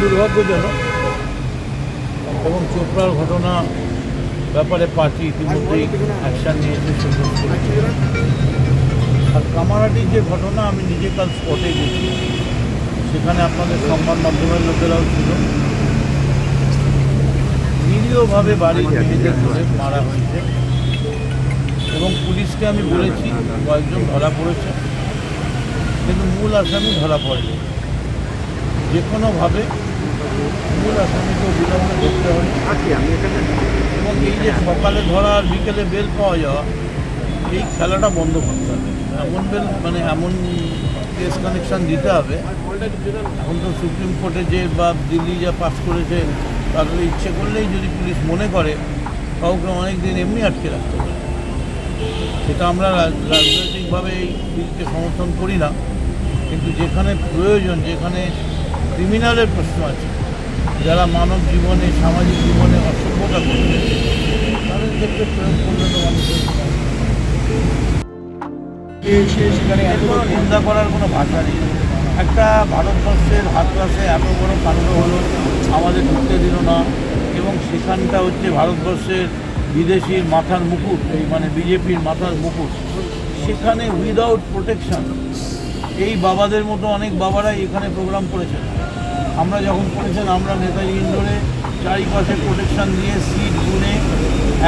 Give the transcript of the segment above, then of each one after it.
দুর্ভাগ্যজনক, এবং চোপড়ার ঘটনা ব্যাপারে পার্টি ইতিমধ্যেই অ্যাকশান নিয়েছে আর কামারাটির যে ঘটনা আমি নিজে কাল স্পটে গেছি সেখানে আপনাদের সংবাদ মাধ্যমের লোকেরাও ছিল। নিরীহভাবে বাড়ির মেয়েদের ধরে মারা হয়েছে, এবং পুলিশকে আমি বলেছি, কয়েকজন ধরা পড়েছে। কিন্তু মূল আসামি ধরা পড়েনি। যে কোনোভাবে এবং এই যে সকালে ধরা আর বিকেলে বেল পাওয়া যাওয়া, এই খেলাটা বন্ধ করতে এমন বেল মানে এমন কেস কানেকশন দিতে হবে। এখন তো সুপ্রিম কোর্টে যে বা দিল্লি যা পাস করেছে, তাদের ইচ্ছে করলেই যদি পুলিশ মনে করে, কাউকে অনেক দিন এমনি আটকে রাখতে পারে সেটা আমরা রাজনৈতিকভাবে এই বিলকে সমর্থন করি না। কিন্তু যেখানে প্রয়োজন, যেখানে ক্রিমিনালের প্রশ্ন আছে। যারা মানব জীবনে, সামাজিক জীবনে অসভ্যতা করছে, তাদের ক্ষেত্রে প্রয়োগ করলে তো চিন্তা করার কোনো ভাষা নেই। একটা ভারতবর্ষের হাতরাসে এত বড় কাণ্ড হলো, আমাদের ঢুকতে দিল না, এবং সেখানটা হচ্ছে ভারতবর্ষের বিদেশির মাথার মুকুট, এই মানে বিজেপির মাথার মুকুট। সেখানে উইদাউট প্রোটেকশন এই বাবাদের মতো অনেক বাবারাই এখানে প্রোগ্রাম করেছেন। আমরা যখন করেছেন, আমরা নেতাজি ইন্দোরে চারিপাশে প্রোটেকশন দিয়ে সিট গুনে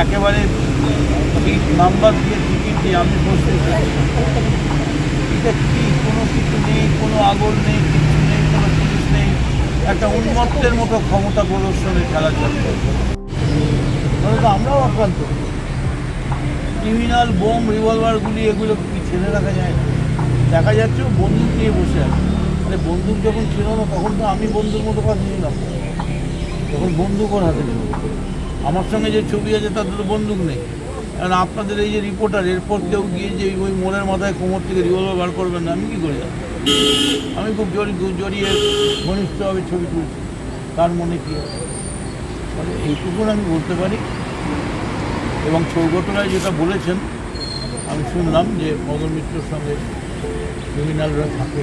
একেবারে নাম্বার দিয়ে টিকিট দিয়ে আমি বসতে কি কোনো কিছু নেই, কোনো আগল নেই, কিছু নেই, কোনো জিনিস নেই, একটা উন্মত্তের মতো ক্ষমতা প্রদর্শনের খেলা চলছে আমরাও আক্রান্ত। ক্রিমিনাল বোম রিভলভারগুলি এগুলো কি ছেড়ে রাখা যায় না? দেখা যাচ্ছে বন্দুক নিয়ে বসে আছে। মানে বন্দুক যখন ছিল না, তখন তো আমি বন্দুক মতো কাছে ছিলাম তখন বন্দুক ওর হাতে ছিল। আমার সঙ্গে যে ছবি আছে তাতে তো বন্দুক নেই। কারণ আপনাদের এই যে রিপোর্টার এরপর কেউ গিয়ে যে ওই মোড়ের মাথায় কোমর থেকে রিভলভার বার করবেন না, আমি কী করি আমি খুব জড়ি জড়িয়ে ঘনিষ্ঠভাবে ছবি তুলছি। তার মনে কী আছে? মানে এইটুকুন আমি বলতে পারি। এবং সৌগতরায় যেটা বলেছেন, আমি শুনলাম যে মদন মিত্রর সঙ্গে ক্রিমিনালরা থাকে।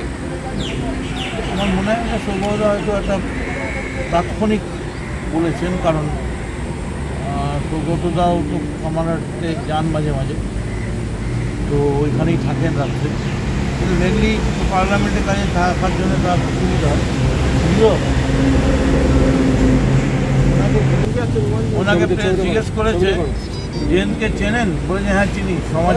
আমার মনে হয় না সৌগতরা হয়তো একটা তাৎক্ষণিক বলেছেন কারণ সৌগতদাও তো কামারাতে যান মাঝে মাঝে। তো ওইখানেই থাকেন রাত্রে। কিন্তু মেনলি পার্লামেন্টের কাজে থাকার জন্য তার সুবিধা হয়? ওনাকে জিজ্ঞেস করেছে জেনকে চেনেন? বলেছে হ্যাঁ চিনি সমাজ